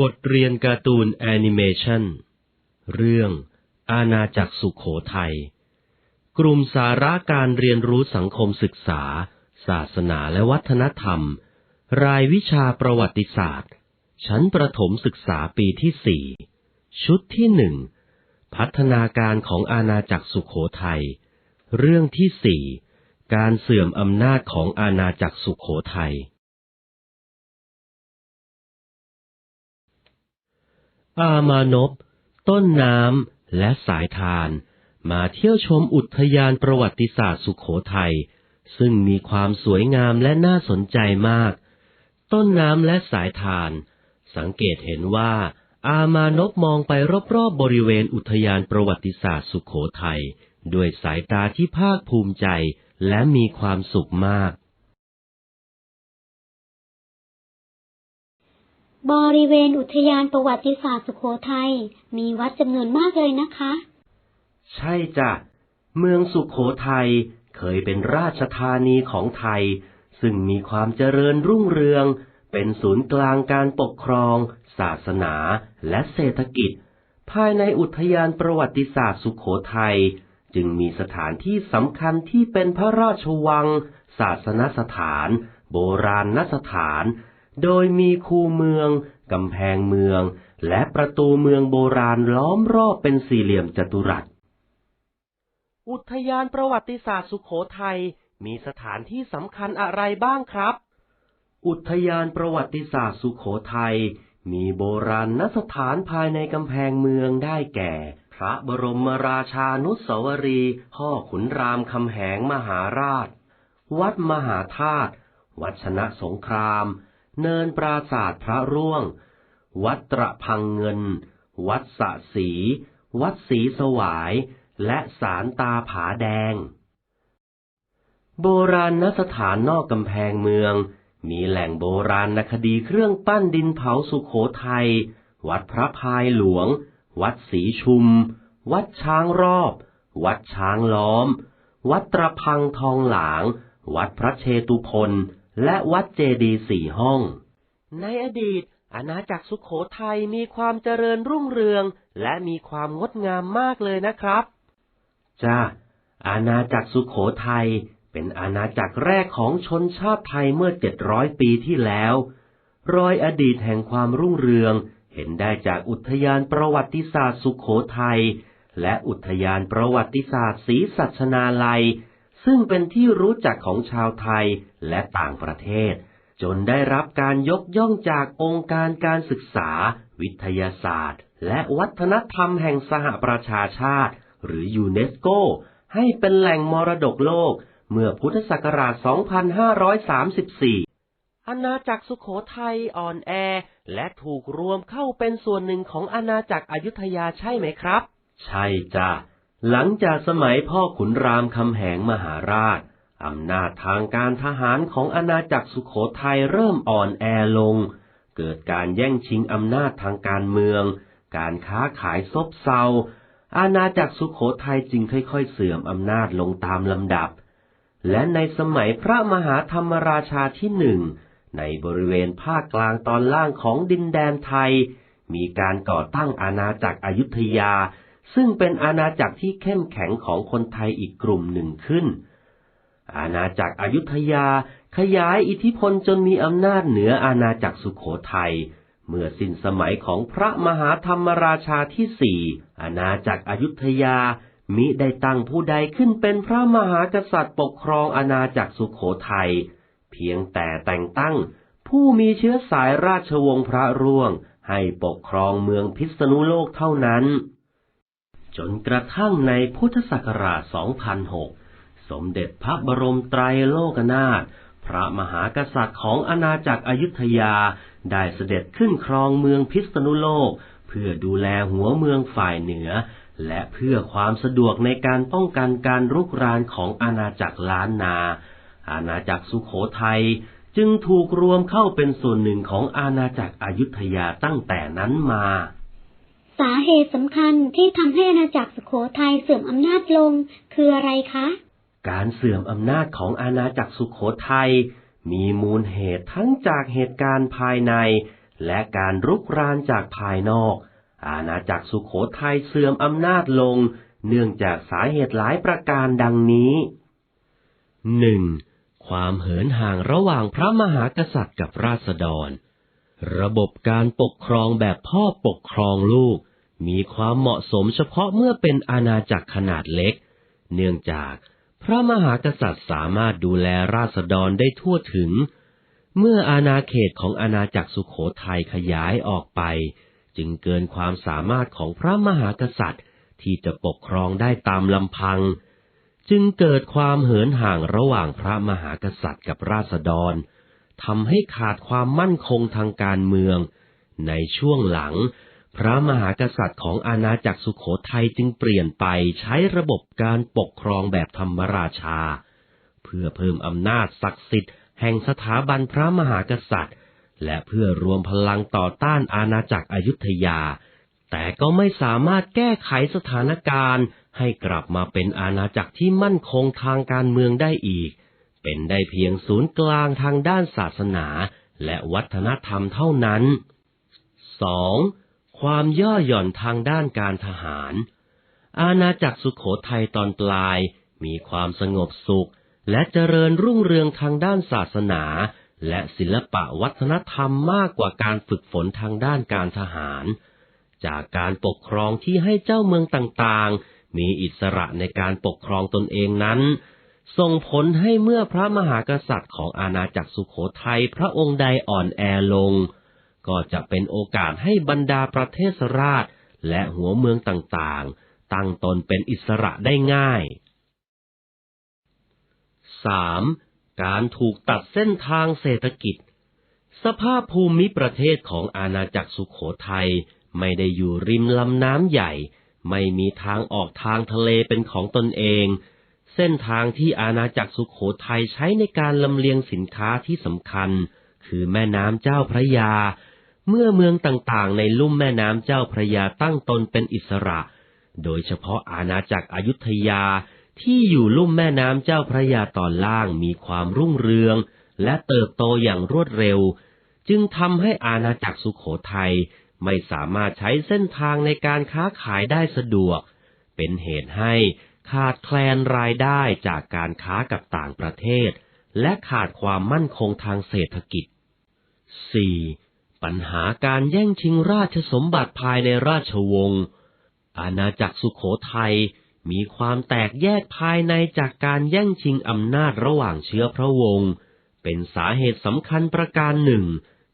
บทเรียนการ์ตูนแอนิเมชันเรื่องอาณาจักรสุขโขทัย กลุ่มสาระการเรียนรู้สังคมศึกษา ศาสนาและวัฒนธรรม รายวิชาประวัติศาสตร์ ชั้นประถมศึกษาปีที่สี่ชุดที่หนึ่งพัฒนาการของอาณาจักรสุขโขทัย เรื่องที่สี่การเสื่อมอำนาจของอาณาจักรสุขโขทัย อามานพต้นน้ำและสายทาน มาเที่ยวชมอุทยานประวัติศาสตร์สุขโขทัย ซึ่งมีความสวยงามและน่าสนใจมาก ต้นน้ำและสายทาน สังเกตเห็นว่า อามานพมองไปรอบๆบบริเวณอุทยานประวัติศาสตร์สุขโขทัย ด้วยสายตาที่ภาคภูมิใจและมีความสุขมาก บริเวณอุทยานประวัติศาสตร์สุโขทัยมีวัดจำนวนมากเลยนะคะ ใช่จ้ะ เมืองสุขโขทัยเคยเป็นราชธานีของไทย ซึ่งมีความเจริญรุ่งเรือง เป็นศูนย์กลางการปกครอง ศาสนาและเศรษฐกิจ ภายในอุทยานประวัติศาสตร์สุขโขทัยจึงมีสถานที่สำคัญที่เป็นพระราชวัง ศาสนสถาน โบราณนสถาน โดยมีคูเมือง กำแพงเมือง และประตูเมืองโบราณล้อมรอบเป็นสี่เหลี่ยมจัตุรัส อุทยานประวัติศาสตร์สุขโขทัยมีสถานที่สำคัญอะไรบ้างครับ อุทยานประวัติศาสตร์สุขโขทัยมีโบราณนสถานภายในกำแพงเมืองได้แก่ พระบรมราชานุสาวรีพ่อขุนรามคำแหงมหาราช วัดมหาธาตุวัดชนะสงคราม เนินปราศาสตร์พระร่วง วัดตระพังเงิน วัดสะสี วัดศรีสวาย และศาลตาผาแดง โบราณนสถานนอกกำแพงเมือง มีแหล่งโบราณคดีเครื่องปั้นดินเผาสุขโขทัย วัดพระพายหลวง วัดศรีชุม วัดช้างรอบ วัดช้างล้อม วัดตระพังทองหลาง วัดพระเชตุพน และวัดเจดีสี่ห้อง ในอดีต อาณาจักรสุขโขทัยมีความเจริญรุ่งเรือง และมีความงดงามมากเลยนะครับ จ้า อาณาจักรสุขโขทัยเป็นอาณาจักรแรกของชนชาติไทยเมื่อเจ็ดร้อยปีที่แล้ว รอยอดีตแห่งความรุ่งเรือง เห็นได้จากอุทยานประวัติศาสตร์สุขโขทัยและอุทยานประวัติศาสตร์ศรีสัชนาลัย ซึ่งเป็นที่รู้จักของชาวไทยและต่างประเทศ จนได้รับการยกย่องจากองค์การการศึกษา วิทยาศาสตร์ และวัฒนธรรมแห่งสหประชาชาติ หรือยูเนสโก ให้เป็นแหล่งมรดกโลก เมื่อพุทธศักราช 2534อาณาจักรสุขโขทัยอ่อนแอ และถูกรวมเข้าเป็นส่วนหนึ่งของอาณาจักรอยุธยาใช่ไหมครับ ใช่จ้ะ หลังจากสมัยพ่อขุนรามคำแหงมหาราช อำนาจทางการทหารของอาณาจักรสุขโขทัยเริ่มอ่อนแอลง เกิดการแย่งชิงอำนาจทางการเมือง การค้าขายซบเซา อาณาจักรสุขโขทัยจึงค่อยๆ เสื่อมอำนาจลงตามลำดับ และในสมัยพระมหาธรรมราชาที่หนึ่ง ในบริเวณภาคกลางตอนล่างของดินแดนไทย มีการก่อตั้งอาณาจักรอยุธยา ซึ่งเป็นอาณาจักรที่เข้มแข็งของคนไทยอีกกลุ่มหนึ่งขึ้น อาณาจักรอยุธยาขยายอิทธิพลจนมีอำนาจเหนืออาณาจักรสุขโขทัย เมื่อสิ้นสมัยของพระมหาธรรมราชาที่สี่อาณาจักรอยุธยามิได้ตั้งผู้ใดขึ้นเป็นพระมหากษัตริย์ปกครองอาณาจักรสุขโขทัย เพียงแต่แต่งตั้ง ผู้มีเชื้อสายราชวงศ์พระร่วง ให้ปกครองเมืองพิษณุโลกเท่านั้น จนกระทั่งในพุทธศักราช 2006 สมเด็จพระบรมไตรโลกนาถพระมหากษัตริย์ของอาณาจักรอยุธยาได้เสด็จขึ้นครองเมืองพิษณุโลก เพื่อดูแลหัวเมืองฝ่ายเหนือ และเพื่อความสะดวกในการป้องกันการรุกรานของอาณาจักรล้านนา อาณาจักรสุขโขทัยจึงถูกรวมเข้าเป็นส่วนหนึ่งของอาณาจักรอยุธยาตั้งแต่นั้นมา สาเหตุสำคัญที่ทำให้อาณาจักรสุโขทัยเสื่อมอำนาจลงคืออะไรคะ การเสื่อมอำนาจของอาณาจักรสุขโขทัยมีมูลเหตุทั้งจากเหตุการณ์ภายใน และการรุกรานจากภายนอก อาณาจักรสุขโขทัยเสื่อมอำนาจลง เนื่องจากสาเหตุหลายประการดังนี้หนึ่งความเหินห่างระหว่างพระมหากษัตริย์กับราษฎร ระบบการปกครองแบบพ่อปกครองลูก มีความเหมาะสมเฉพาะเมื่อเป็นอาณาจักรขนาดเล็ก เนื่องจากพระมหากษัตริย์สามารถดูแลราษฎรได้ทั่วถึง เมื่ออาณาเขตของอาณาจักรสุขโขทัยขยายออกไป จึงเกินความสามารถของพระมหากษัตริย์ที่จะปกครองได้ตามลำพัง จึงเกิดความเหินห่างระหว่างพระมหากษัตริย์กับราษฎรทำให้ขาดความมั่นคงทางการเมือง ในช่วงหลัง พระมหากษัตริย์ของอาณาจักรสุขโขทัยจึงเปลี่ยนไปใช้ระบบการปกครองแบบธรรมราชา เพื่อเพิ่มอำนาจศักดิ์สิทธิ์แห่งสถาบันพระมหากษัตริย์ และเพื่อรวมพลังต่อต้านอาณาจักรอยุธยา แต่ก็ไม่สามารถแก้ไขสถานการณ์ ให้กลับมาเป็นอาณาจักรที่มั่นคงทางการเมืองได้อีก เป็นได้เพียงศูนย์กลางทางด้านศาสนา และวัฒนธรรมเท่านั้น 2. ความย่อหย่อนทางด้านการทหาร อาณาจักรสุขโขทัยตอนปลายมีความสงบสุข และเจริญรุ่งเรืองทางด้านศาสนา และศิลปะวัฒนธรรมมากกว่าการฝึกฝนทางด้านการทหาร จากการปกครองที่ให้เจ้าเมืองต่างๆ มีอิสระในการปกครองตนเองนั้นส่งผลให้เมื่อพระมหากษัตริย์ของอาณาจักรสุขโขทัยพระองค์ใดอ่อนแอลง ก็จะเป็นโอกาสให้บรรดาประเทศราชและหัวเมืองต่างๆ ตั้งตนเป็นอิสระได้ง่าย 3. การถูกตัดเส้นทางเศรษฐกิจ สภาพภูมิประเทศของอาณาจักรสุขโขทัยไม่ได้อยู่ริมลำน้ำใหญ่ ไม่มีทางออกทางทะเลเป็นของตนเอง เส้นทางที่อาณาจักรสุขโขทัยใช้ในการลำเลียงสินค้าที่สำคัญ คือแม่น้ำเจ้าพระยา เมื่อเมืองต่างๆ ในลุ่มแม่น้ำเจ้าพระยาตั้งตนเป็นอิสระ โดยเฉพาะอาณาจักรอยุธยาที่อยู่ลุ่มแม่น้ำเจ้าพระยาตอนล่างมีความรุ่งเรือง และเติบโตอย่างรวดเร็ว จึงทำให้อาณาจักรสุขโขทัยไม่สามารถใช้เส้นทางในการค้าขายได้สะดวก เป็นเหตุให้ขาดแคลนรายได้จากการค้ากับต่างประเทศ และขาดความมั่นคงทางเศรษฐกิจ 4. ปัญหาการแย่งชิงราชสมบัติภายในราชวงศ์ อาณาจักรสุขโขทัยมีความแตกแยกภายในจากการแย่งชิงอำนาจระหว่างเชื้อพระวงศ์เป็นสาเหตุสำคัญประการหนึ่ง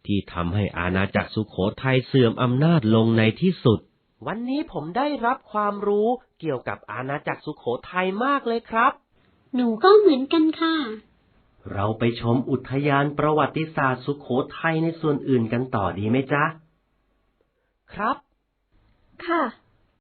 ที่ทำให้อาณาจักรสุขโขทัยเสื่อมอำนาจลงในที่สุด วันนี้ผมได้รับความรู้เกี่ยวกับอาณาจักรสุขโขทัยมากเลยครับ หนูก็เหมือนกันค่ะ เราไปชมอุทยานประวัติศาสตร์สุขโขทัยในส่วนอื่นกันต่อดีไหมจ๊ะ ครับ ค่ะ